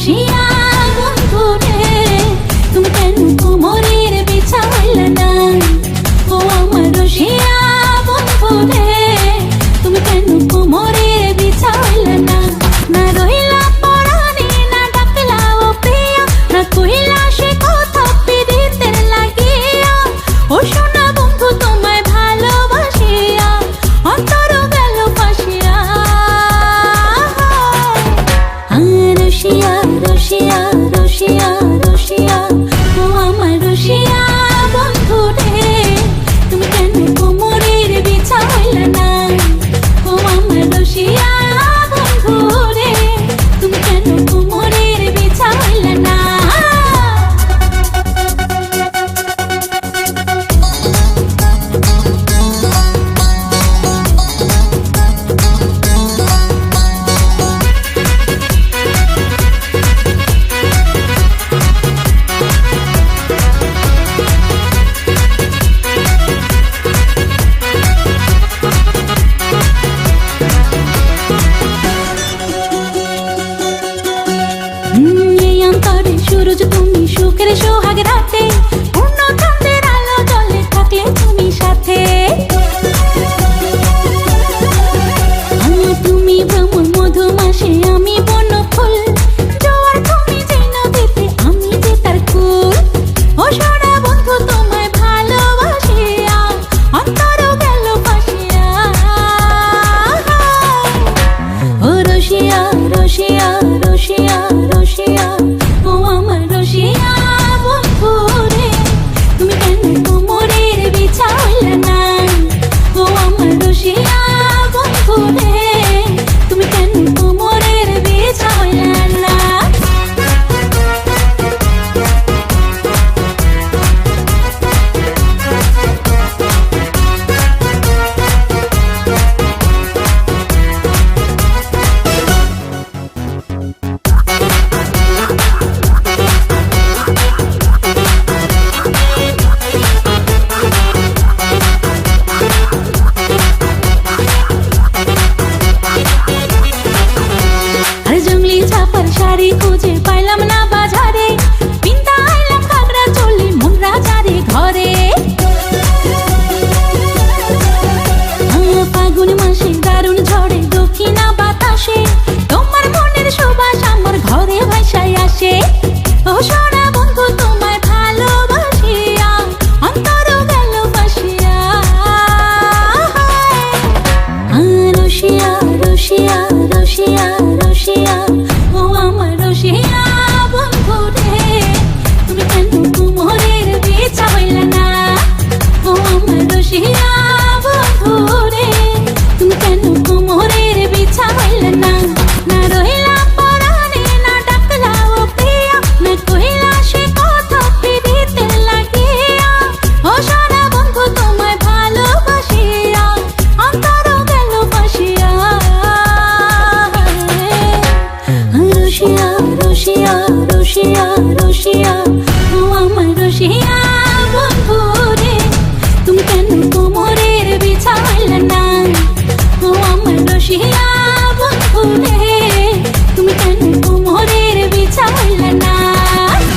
খুশিয়া বন্ধু রে তুমি কেন কোমরের বিছা হইলা না ও আমার রসিয়া বন্ধু রে রসিয়া ও আমার রসিয়া বন্ধু রে তুমি কেন কোমরের পার শাড়ি খুঁজে পাইলাম না বাজারে। ঘরে। ফাগুন মাসে দারুণ ঝড়ে, দক্ষিণা বাতাসে। তোমার মনের সুবাস ঘরে ভাইসাই আসে। ও সোনা বন্ধু, তোমায় ভালোবাসিয়া অন্তর গেল বাসিয়া রসিয়া রসিয়া রসিয়া রসিয়া। রসিয়া রসিয়া